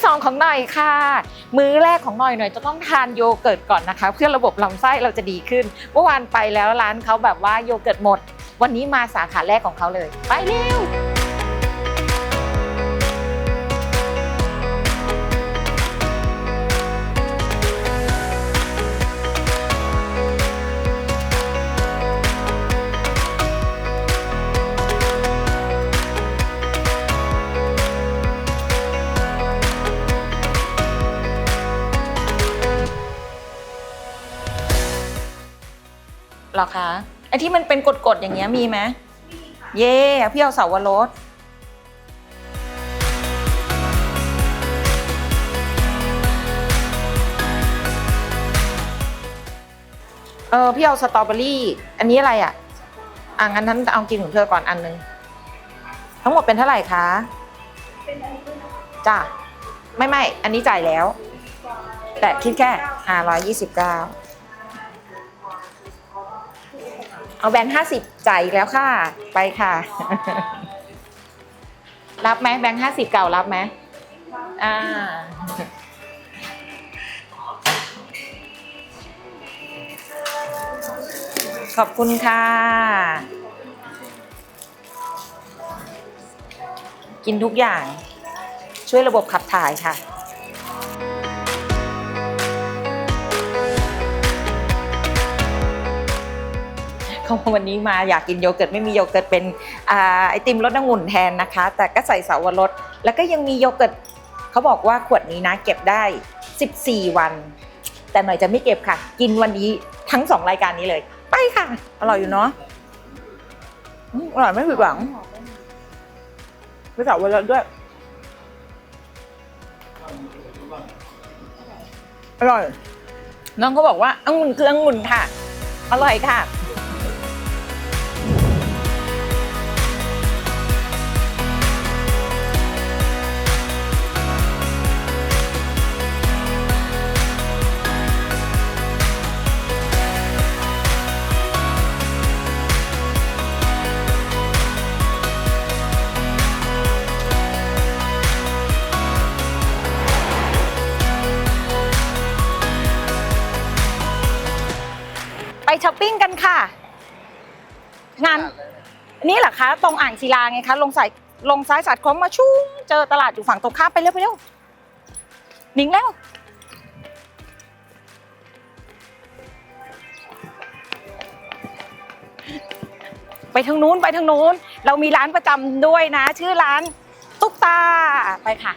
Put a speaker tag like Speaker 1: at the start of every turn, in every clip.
Speaker 1: ที่สองของหน่อยค่ะ มื้อแรกของหน่อยหน่อยจะต้องทานโยเกิร์ตก่อนนะคะ เพื่อระบบลำไส้เราจะดีขึ้นเมื่อวานไปแล้วร้านเขาแบบว่าโยเกิร์ตหมด วันนี้มาสาขาแรกของเขาเลย ไปเร็ว หรอคะไอที่มันเป็นกดๆอย่างเงี้ยมีไหมเย่พี่เอาเสาวรสเออพี่เอาสตรอเบอรี่ อันนี้อะไรอะอะงั้นนั้นเอากินของเธอก่อนอันหนึง ทั้งหมดเป็นเท่าไหร่คะจ้ะไม่ไม่อันนี้จ่ายแล้ว แต่คิดแค่อ่าร้อยยี่สิบเก้า เอาแบงค์ห้าสิบจ่ายอีกแล้วค่ะ ไปค่ะ รับไหมแบงค์ห้าสิบเก่ารับไหมอ่าขอบคุณค่ะ กินทุกอย่างช่วยระบบขับถ่ายค่ะ กวันนี้มาอยากกินโยเกิร์ตไม่มีโยเกิร์ตเป็นไอติมรสองุ่นแทนนะคะ แต่ก็ใส่สาวรสแล้วก็ยังมีโยเกิร์ตเขาบอกว่าขวดนี้นะเก็บได้ 14 วัน แต่หน่อยจะไม่เก็บค่ะ กินวันนี้ทั้งสองรายการนี้เลย ไปค่ะ อร่อยอยู่เนาะอร่อยไม่ผิดหวังไม่สาวรสด้วยอร่อยน้องเขาบอกว่าองุ่นคือองุ่นค่ะ อร่อยค่ะ ไปช้อปปิ้งกันค่ะ งานนี่เหรอคะ ตรงอ่างศิลาไงคะ ลงสายลงซ้ายสัดโค้งมาชุ่งเจอตลาดอยู่ฝั่งตรงข้ามไปเร็วไปเร็วหนิงแล้วไปทางนู้นไปทางนู้น เรามีร้านประจำด้วยนะ ชื่อร้านตุ๊กตาไปค่ะ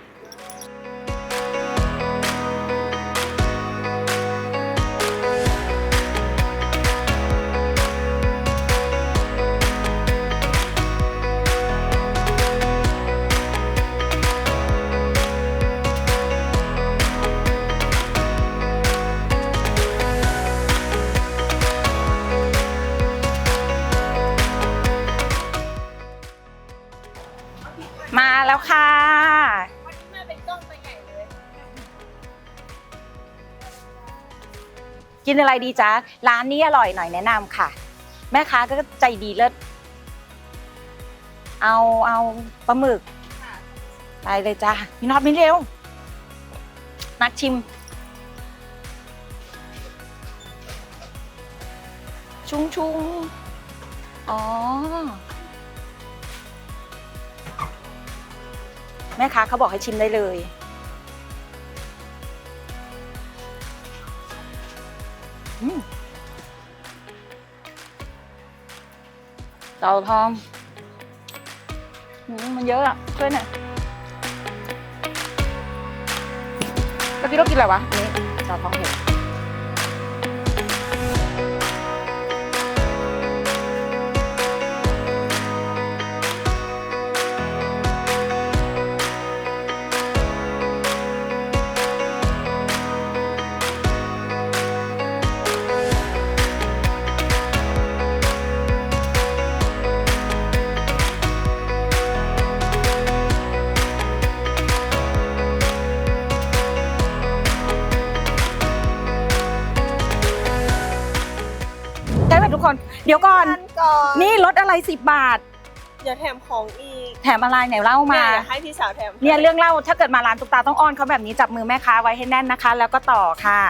Speaker 2: นอะ
Speaker 1: ไรดีจ๊ะ ร้านนี้อร่อยหน่อยแนะนำค่ะ แม่ค้าก็ใจดีเลิศเอาเอาปลาหมึกไปเลยจ้าพี่น็อตไม่เร็ว นักชิม ชุงชุงอ๋อ แม่ค้าเขาบอกให้ชิมได้เลย เต่าทองมันเยอะอะช่วยหน่อยแล้วพี่ต้องกินอะไรวะอันนี้เต่าทองเห็ด เดี๋ยวก่อน
Speaker 2: ก่อน
Speaker 1: นี่ลดอะไรสิบบาท
Speaker 3: เดี๋ยวแถมของอีก
Speaker 1: แถมอะไรไหนเล่ามา
Speaker 3: เนี่ยอยากให้พี่สาวแถม
Speaker 1: เนี่ยเรื่องเล่าถ้าเกิดมาร้านตุ๊กตาต้องอ้อนเขาแบบนี้จับมือแม่ค้าไว้ให้แน่นนะคะ แล้วก็ต่อค่ะ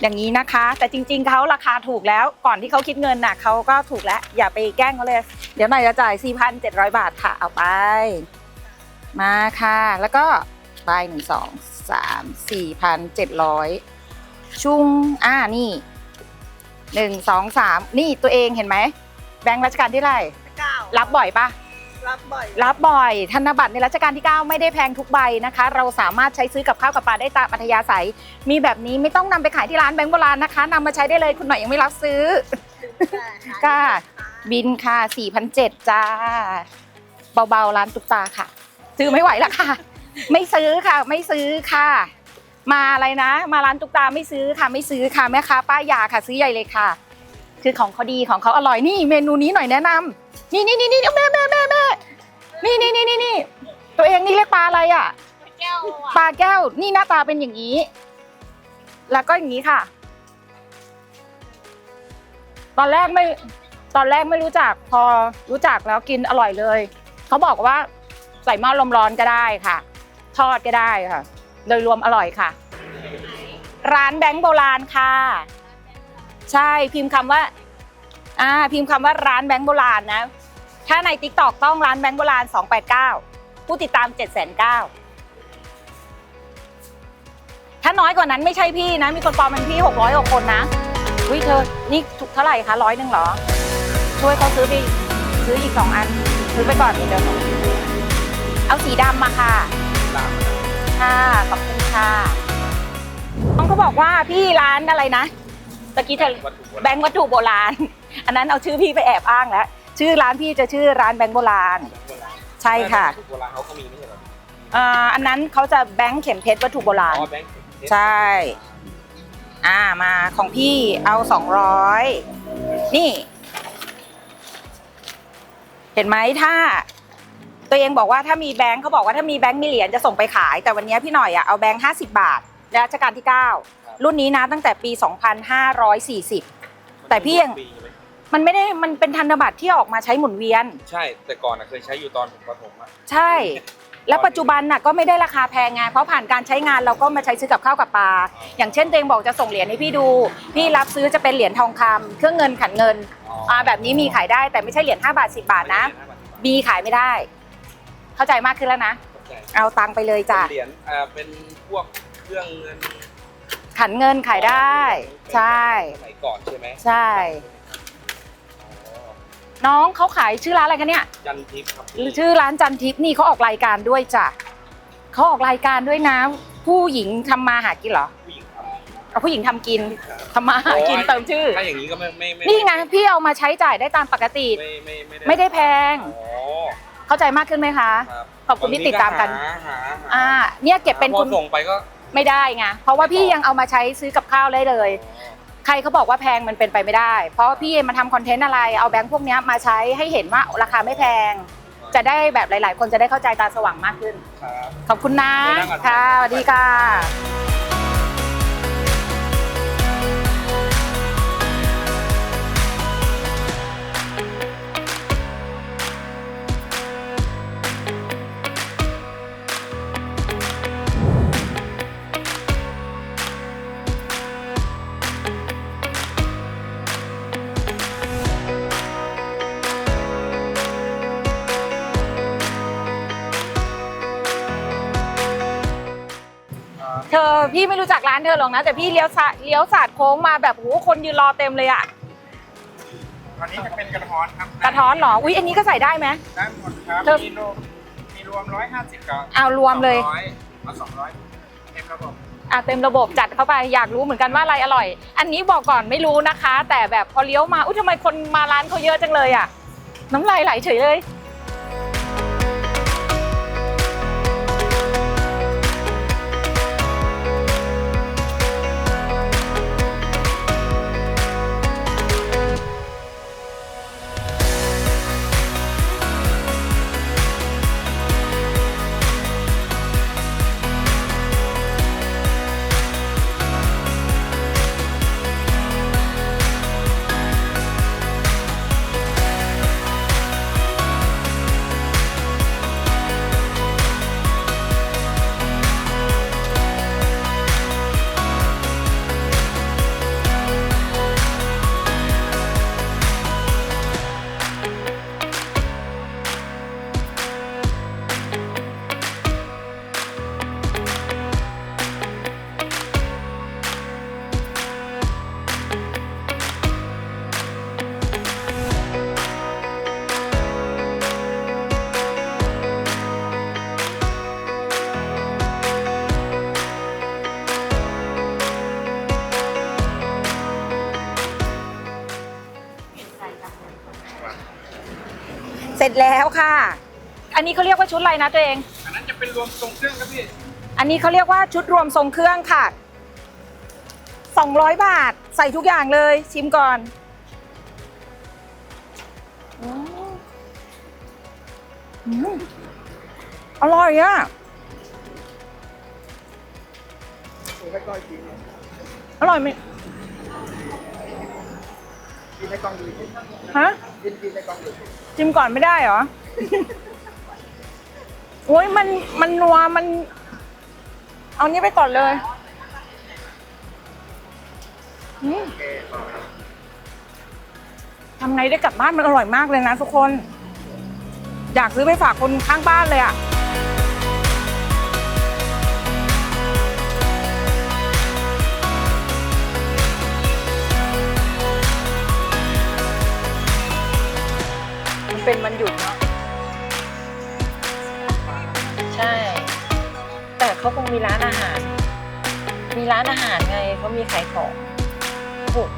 Speaker 1: อย่างนี้นะคะ แต่จริง ๆเขาราคาถูกแล้วก่อนที่เขาคิดเงินน่ะเขาก็ถูกแล้วอย่าไปแกล้งเขาเลย เดี๋ยวหน่อยจะจ่าย 4,700 บาทค่ะเอาไป มาค่ะ แล้วก็ไปหนึ่งสองสามสี่พันเจ็ดร้อยชุงอ่านี่ หนึ่งสองสามนี่ตัวเองเห็นไหมแบงค์รัชกาลที่ไร
Speaker 3: เก้า
Speaker 1: รับบ่อยปะ
Speaker 3: รับบ่อย
Speaker 1: รับบ่อยธนบัตรในรัชกาลที่ 9 ไม่ได้แพงทุกใบนะคะ เราสามารถใช้ซื้อกับข้าวกับปลาได้ตามอัธยาศัย มีแบบนี้ไม่ต้องนำไปขายที่ร้านแบงก์โบราณนะคะนำมาใช้ได้เลยคุณหน่อยยังไม่รับซื้อค่ะบินค่ะ4,007จ้า เบาๆ ร้านตุ๊กตาค่ะ ซื้อไม่ไหวแล้วค่ะ ไม่ซื้อค่ะ ไม่ซื้อค่ะ มาอะไรนะ มาร้านตุ๊กตาไม่ซื้อค่ะไม่ซื้อค่ะแม่ค้าป้ายาค่ะซื้อใหญ่เลยค่ะ คือของเขาดีของเขาอร่อยนี่เมนูนี้หน่อยแนะนำนี่นี่นี่นี่แม่แม่แม่แม่นี่นี่นี่นี่นี่ตัวเองนี่เรียกปลาอะไรอะ
Speaker 2: แก้วอะ
Speaker 1: ปลาแก้วนี่หน้าตาเป็นอย่างนี้ แล้วก็อย่างนี้ค่ะ ตอนแรกไม่ตอนแรกไม่รู้จักพอรู้จักแล้วกินอร่อยเลย เขาบอกว่าใส่หม้อลมร้อนก็ได้ค่ะ ทอดก็ได้ค่ะ โดยรวมอร่อยค่ะ ร้านแบงค์โบราณค่ะ ใช่พิมพ์คำว่าอ่าพิมพ์คำว่าร้านแบงค์โบราณนะ ถ้าใน t ิ k t o k ต้องร้านแบงค์โบราณ 289 ผู้ติดตาม709ถ้าน้อยกว่านั้นไม่ใช่พี่นะ มีคนปลอมเป็นพี่ 600กว่าคนนะวิเธอ นี่ถูกเท่าไหร่คะร้อยหนึ่งเหรอ ช่วยเขาซื้อไปซื้ออีกสองอัน ซื้อไปก่อนเดี๋ยวเอาสีดำมาค่ะ ค่ะ ขอบคุณค่ะน้องเขาบอกว่าพี่ร้านอะไรนะตะกี้เธอแบงค์วัตถุโบราณ อันนั้นเอาชื่อพี่ไปแอบอ้างแล้ว ชื่อร้านพี่จะชื่อร้านแบงค์โบราณ ใช่ค่ะ
Speaker 4: โบราณเขาก็มีไม่ใช่เหรอ
Speaker 1: อ่าอันนั้นเขาจะแบงค์เข็มเพชรวัตถุโบราณ
Speaker 4: อ๋อแบงค์
Speaker 1: ใช่ อ่ามาของพี่เอาสองร้อยนี่ เห็นไหมถ้า ตัวเองบอกว่าถ้ามีแบงค์เขาบอกว่าถ้ามีแบงค์มีเหรียญจะส่งไปขาย แต่วันนี้พี่หน่อยอะเอาแบงค์ห้าสิบาทรัชกาลที่ 9 รุ่นนี้นะตั้งแต่ปี 2540 แต่พี่ยัง
Speaker 4: ปีใช่ไหม
Speaker 1: มันไม่ได้มันเป็นธนบัตรที่ออกมาใช้หมุนเวียน
Speaker 4: ใช่ แต่ก่อนอะเคยใช้อยู่ตอนผมประถมอะ
Speaker 1: ใช่ แล้วปัจจุบันน่ะก็ไม่ได้ราคาแพงไงเพราะผ่านการใช้งานเราก็มาใช้ซื้อกับข้าวกับปลาอย่างเช่นตัวเองบอกจะส่งเหรียญให้พี่ดู พี่รับซื้อจะเป็นเหรียญทองคำเครื่องเงินขันเงินอ่าแบบนี้มีขายได้แต่ไม่ใช่เหรียญ5บาท10 บาทนะ บีขายไม่ได้ เข้าใจมากขึ้นแล้วนะเอาตังค์ไปเลยจ้ะ
Speaker 4: เหรียญอ่าเป็นพวกเครื่องเงิน
Speaker 1: ขันเงินขายได้ ใช่
Speaker 4: สมัยก่อนใช่ไหม
Speaker 1: ใช่
Speaker 4: อ๋อ
Speaker 1: น้องเขาขายชื่อร้านอะไรคะเนี่ย
Speaker 4: ยันทิพย์ครับ
Speaker 1: ชื่อร้านจันทิพย์นี่เขาออกรายการด้วยจ้ะเขาออกรายการด้วยนะ ผู้หญิงทำมาหากินเหรอ
Speaker 4: ผู้หญิงครับ
Speaker 1: เอาผู้หญิงทำกินทำมาหากินเติมชื่อ
Speaker 4: ถ้าอย่างนี้ก็ไม่ไม่ไม่
Speaker 1: นี่ไงพี่เอามาใช้จ่ายได้ตามปกติ
Speaker 4: ไม่ไม่ไม่
Speaker 1: ไม่ได้แพง
Speaker 4: อ๋อ
Speaker 1: เข้าใจมากขึ้นไหมคะ
Speaker 4: ครับ
Speaker 1: ขอบคุณที่ติดตามกัน
Speaker 4: หาหาหา
Speaker 1: อ่า เนี่ยเก็บเป็น
Speaker 4: พอ
Speaker 1: คุณ
Speaker 4: ส่งไปก็
Speaker 1: ไม่ได้ไง เพราะว่าพี่ยังเอามาใช้ซื้อกับข้าวได้เลย ใครเขาบอกว่าแพงมันเป็นไปไม่ได้ เพราะว่าพี่มาทำคอนเทนต์อะไร เอาแบงค์พวกเนี้ยมาใช้ให้เห็นว่าราคาไม่แพง จะได้แบบหลาย ๆ คนจะได้เข้าใจตาสว่างมากขึ้น
Speaker 4: ครับ
Speaker 1: ขอบคุณนะ
Speaker 4: เดี๋ยวนั่งก่อน
Speaker 1: ค่ะสวัสดีค่ะ ไม่รู้จักร้านเธอหรอกนะ แต่พี่เลี้ยวสาเลี้ยวสาดโค้งมาแบบโหคนยืนรอเต็มเลยอะ
Speaker 5: อันนี้จะเป็นกระท้อนครับ
Speaker 1: กระท้อนเหรออุ้ยอันนี้ก็ใส่ได้ไหม
Speaker 5: ได้หมดครับ
Speaker 1: เธอ
Speaker 5: มีรวมมีรวมร้อยห้าสิบกับ
Speaker 1: เอารวมเลย
Speaker 5: สองร้อยเอาสองร้อยเต็มระบบ
Speaker 1: อะเต็มระบบจัดเข้าไปอยากรู้เหมือนกันว่าอะไรอร่อย อันนี้บอกก่อนไม่รู้นะคะ แต่แบบพอเลี้ยวมาอุ้ยทำไมคนมาร้านเขาเยอะจังเลยอะน้ำลายไหลเฉยเลย นนี้เขาเรียกว่าชุดอะไรนะตัวเอง
Speaker 5: อันนั้นจะเป็นรวมทรงเครื่องครับพี่
Speaker 1: อันนี้เขาเรียกว่าชุดรวมทรงเครื่องค่ะ 200 บาทใส่ทุกอย่างเลยชิมก่อนอืมอืมอร่อยอะ
Speaker 5: ดูให้กล้องกิน
Speaker 1: อร่อยไหม
Speaker 5: กินให้กล้องดู
Speaker 1: ฮะ
Speaker 5: กินกินให้กล้องดู
Speaker 1: ชิมก่อนไม่ได้เหรอ โอ้ยมันมันนัวมัน เอานี้ไปก่อนเลยทำไงได้กลับบ้านมันอร่อยมากเลยนะทุกคน อยากซื้อไปฝากคนข้างบ้านเลยอะ่ะมันเป็นวันหยุดเนาะ เขาคงมีร้านอาหาร มีร้านอาหารไงเขามีขายของถูก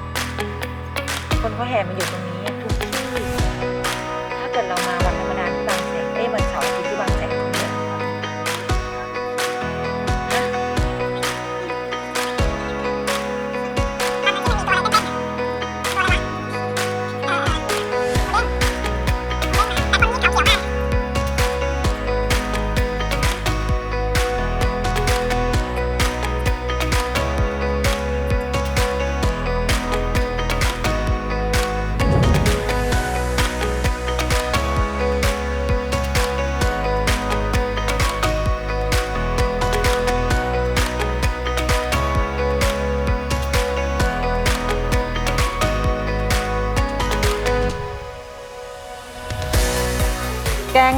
Speaker 1: คนเขาแห่มาอยู่ตรงนี้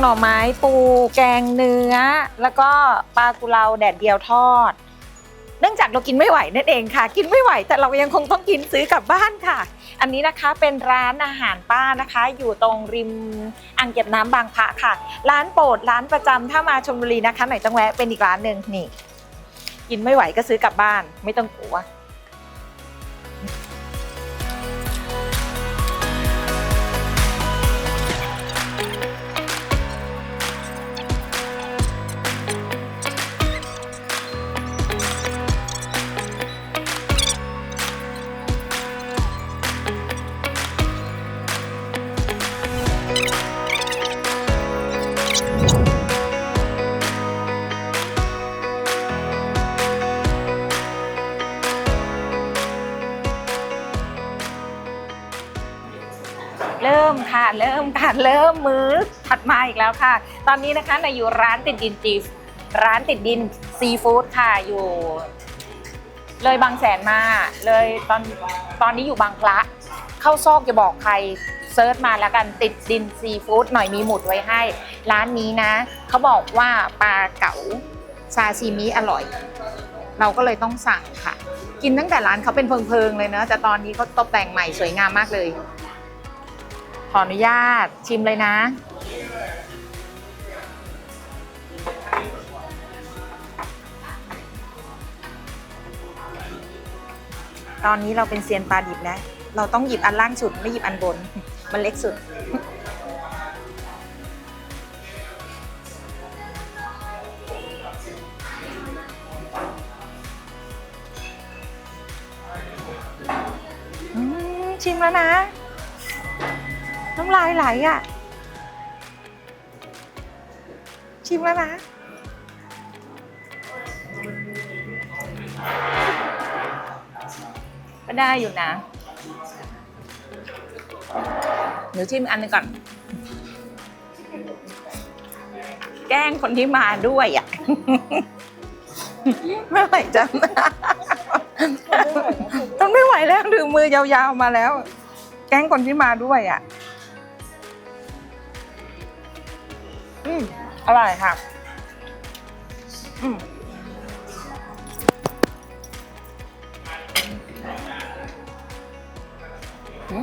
Speaker 1: หน่อไม้ปู แกงเนื้อ แล้วก็ปลากุเลาแดดเดียวทอด เนื่องจากเรากินไม่ไหวนั่นเองค่ะ กินไม่ไหวแต่เรายังคงต้องกินซื้อกลับบ้านค่ะ อันนี้นะคะเป็นร้านอาหารป้านะคะ อยู่ตรงริมอ่างเก็บน้ำบางพระค่ะ ร้านโปรดร้านประจำถ้ามาชลบุรีนะคะไหนต้องแวะเป็นอีกร้านหนึ่งนี่ กินไม่ไหวก็ซื้อกลับบ้านไม่ต้องกลัว ค่ะ เริ่มค่ะเริ่มมื้อถัดมาอีกแล้วค่ะ ตอนนี้นะคะนายอยู่ร้านติดดินจีฟร้านติดดินซีฟู้ดค่ะอยู่ เลยบางแสนมา เลยตอนตอนนี้อยู่บางพระเข้าซอกจะบอกใครเซิร์ชมาแล้วกันติดดินซีฟู้ดหน่อยมีหมุดไว้ให้ ร้านนี้นะ เขาบอกว่าปลาเก๋าซาซิมิอร่อย เราก็เลยต้องสั่งค่ะ กินตั้งแต่ร้านเขาเป็นเพิงๆเลยเนอะแต่ตอนนี้เขาตกแต่งใหม่สวยงามมากเลย ขออนุญาตชิมเลยนะ ตอนนี้เราเป็นเซียนปลาดิบแล้ว เราต้องหยิบอันล่างสุดไม่หยิบอันบน มันเล็กสุดายไหลอะ ชิมแล้วนะ ก็ได้อยู่นะเดี๋ยวชิมอันหนึงก่อน แกล้งคนที่มาด้วยอะไม่ไหวจังทนไม่ไหวแล้วถือมือยาวๆมาแล้ว แกล้งคนที่มาด้วยอะ อืมอร่อยค่ะอืม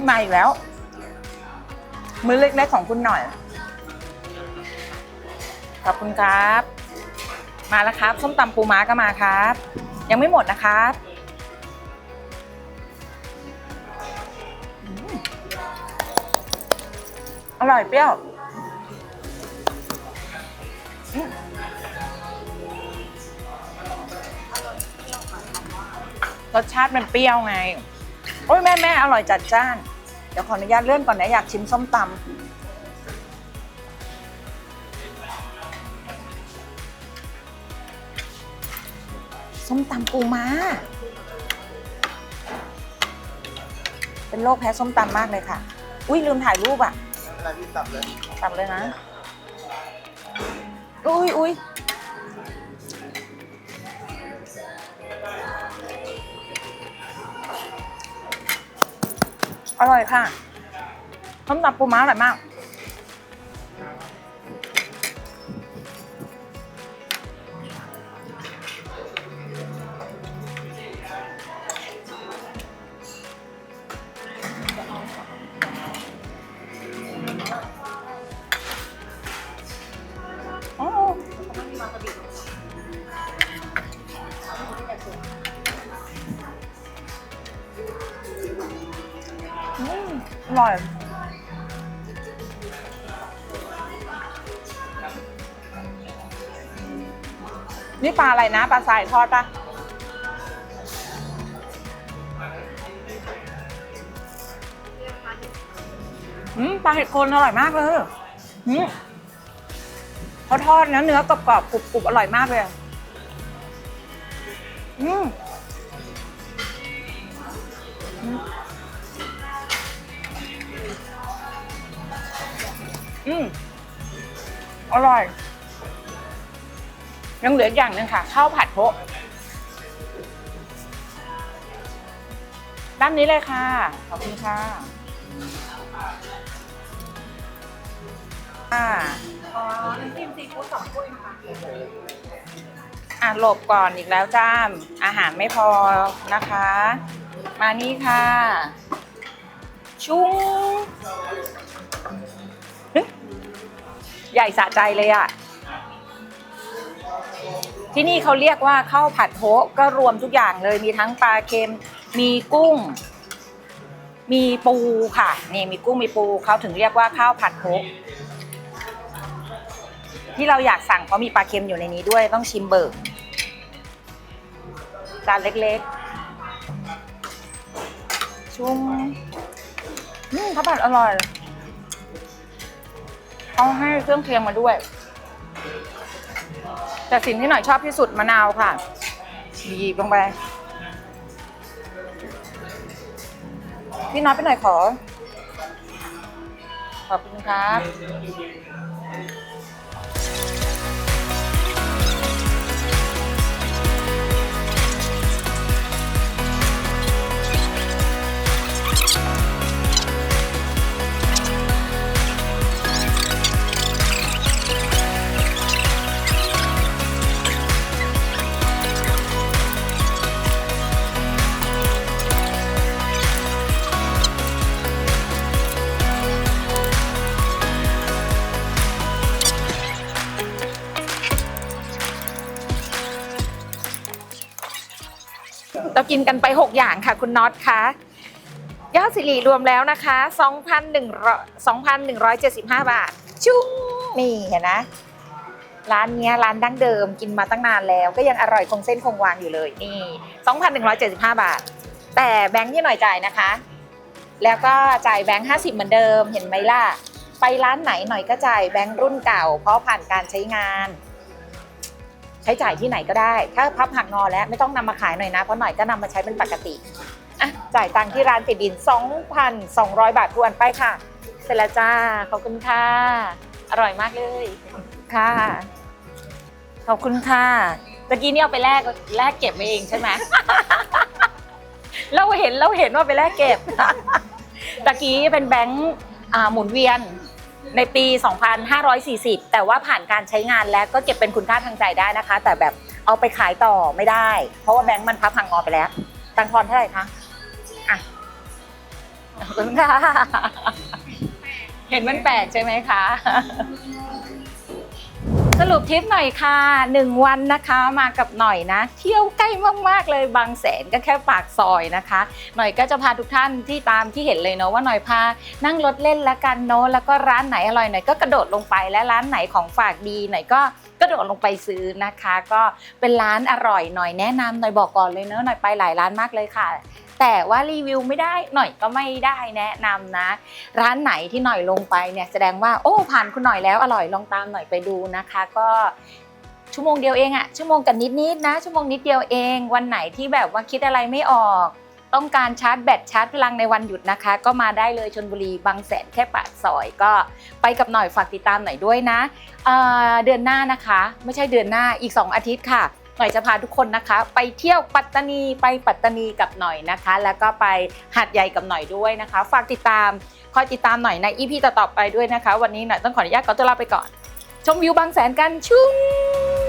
Speaker 1: มาอีกแล้ว มือเล็กๆของคุณหน่อย ขอบคุณครับ มาแล้วครับ ส้มตำปูม้าก็มาครับ ยังไม่หมดนะครับอร่อยเปรี้ยว รสชาติมันเปรี้ยวไง โอ้ยแม่แม่อร่อยจัดจ้าน เดี๋ยวขออนุญาตเลื่อนก่อนนะ อยากชิมส้มตำส้มตำปูม้า เป็นโรคแพ้ส้มตำมากเลยค่ะ อุ้ยลืมถ่ายรูปอะ
Speaker 5: อะไรที่ตับเลย
Speaker 1: ตับเลยนะ อุ้ยอุ้ยอร่อยค่ะส้มตำปูม้าอร่อยมาก นี่ปลาอะไรนะ ปลาสายทอดปะอืมปลาเห็ดโคนอร่อยมากเลยอืมเขาทอดเนื้อเนื้อกรอบๆกรุบๆอร่อยมากเลย อืมอืมอร่อย ยังเหลืออย่างหนึ่งค่ะข้าวผัดโพะด้านนี้เลยค่ะ ขอบคุณค่ะอ่า
Speaker 2: อ๋อน้ำจิ้มซีฟู้ดสองถ้วยนะคะ
Speaker 1: อะหลบก่อนอีกแล้วจ้าม อาหารไม่พอนะคะ มานี่ค่ะ ชุ้งใหญ่สะใจเลยอะ ที่นี่เขาเรียกว่าข้าวผัดโฮะก็รวมทุกอย่างเลยมีทั้งปลาเค็ม มีกุ้ง มีปูค่ะ นี่มีกุ้งมีปูเขาถึงเรียกว่าข้าวผัดโฮะที่เราอยากสั่งเพราะมีปลาเค็มอยู่ในนี้ด้วยต้องชิมเบิกจานเล็กๆ ชุ่มอืมข้าวผัดอร่อยเขาให้เครื่องเคียงมาด้วย แต่สิ่งที่หน่อยชอบที่สุดมะนาวค่ะบีบลงไปพี่น้อยไปหน่อยขอ ขอบคุณครับ เรากินกันไป 6 อย่างค่ะคุณน็อตคะยอดสิริรวมแล้วนะคะ2,175 บาท ชุ่งนี่เห็นนะ ร้านเนี้ยร้านดั้งเดิมกินมาตั้งนานแล้ว ก็ยังอร่อยคงเส้นคงวางอยู่เลยนี่2,175 บาท แต่แบงค์ที่หน่อยจ่ายนะคะ แล้วก็จ่ายแบงค์50 เหมือนเดิมเห็นไหมล่ะ ไปร้านไหนหน่อยก็จ่ายแบงค์รุ่นเก่า เพราะผ่านการใช้งาน ช้จ่ายที่ไหนก็ได้ ถ้าพับหักงอแล้วไม่ต้องนำมาขายหน่อยนะ เพราะหน่อยก็นำมาใช้เป็นปกติอะจ่ายตังค์ที่ร้านติดดิน 2,200 บาททวนไปค่ะ เสร็จแล้วจ้า ขอบคุณค่ะ อร่อยมากเลย ค่ะ ขอบคุณค่ะตะกี้นี่เอาไปแลกแลกเก็บมาเองใช่ไหมเราเห็นเราเห็นว่าไปแลกเก็บตะกี้เป็นแบงค์หมุนเวียน ในปี 2540 แต่ว่าผ่านการใช้งานแล้วก็เก็บเป็นคุณค่าทางใจได้นะคะ แต่แบบเอาไปขายต่อไม่ได้ เพราะว่าแบงค์มันพับพังงอไปแล้ว ตังค์ทอนเท่าไหร่คะ อะขอบคุณค่ะ เห็นมันแปลกใช่ไหมคะ สรุปทริปหน่อยค่ะหนึ่งวันนะคะมากับหน่อยนะ เที่ยวใกล้มากๆเลยบางแสนก็แค่ปากซอยนะคะ หน่อยก็จะพาทุกท่านที่ตามที่เห็นเลยเนาะว่าหน่อยพานั่งรถเล่นแล้วกันเนาะแล้วก็ร้านไหนอร่อยหน่อยก็กระโดดลงไปและร้านไหนของฝากดีหน่อยก็กระโดดลงไปซื้อนะคะ ก็เป็นร้านอร่อยหน่อยแนะนำหน่อยบอกก่อนเลยเนาะหน่อยไปหลายร้านมากเลยค่ะ แต่ว่ารีวิวไม่ได้หน่อยก็ไม่ได้แนะนำนะ ร้านไหนที่หน่อยลงไปเนี่ยแสดงว่าโอ้ผ่านคุณหน่อยแล้วอร่อยลองตามหน่อยไปดูนะคะ ก็ชั่วโมงเดียวเองอะชั่วโมงกันนิดๆนะชั่วโมงนิดเดียวเอง วันไหนที่แบบว่าคิดอะไรไม่ออก ต้องการชาร์จแบตชาร์จพลังในวันหยุดนะคะ ก็มาได้เลยชนบุรีบางแสนแค่ปากซอยก็ไปกับหน่อยฝากติดตามหน่อยด้วยนะเเดือนหน้านะคะ ไม่ใช่เดือนหน้าอีก 2 อาทิตย์ค่ะ หน่อยจะพาทุกคนนะคะ ไปเที่ยวปัตตานีไปปัตตานีกับหน่อยนะคะ แล้วก็ไปหาดใหญ่กับหน่อยด้วยนะคะ ฝากติดตามคอยติดตามหน่อยในอีพีต่อๆไปด้วยนะคะ วันนี้หน่อยต้องขออนุญาตขอตัวลาไปก่อน ชมวิวบางแสนกันชุ่ม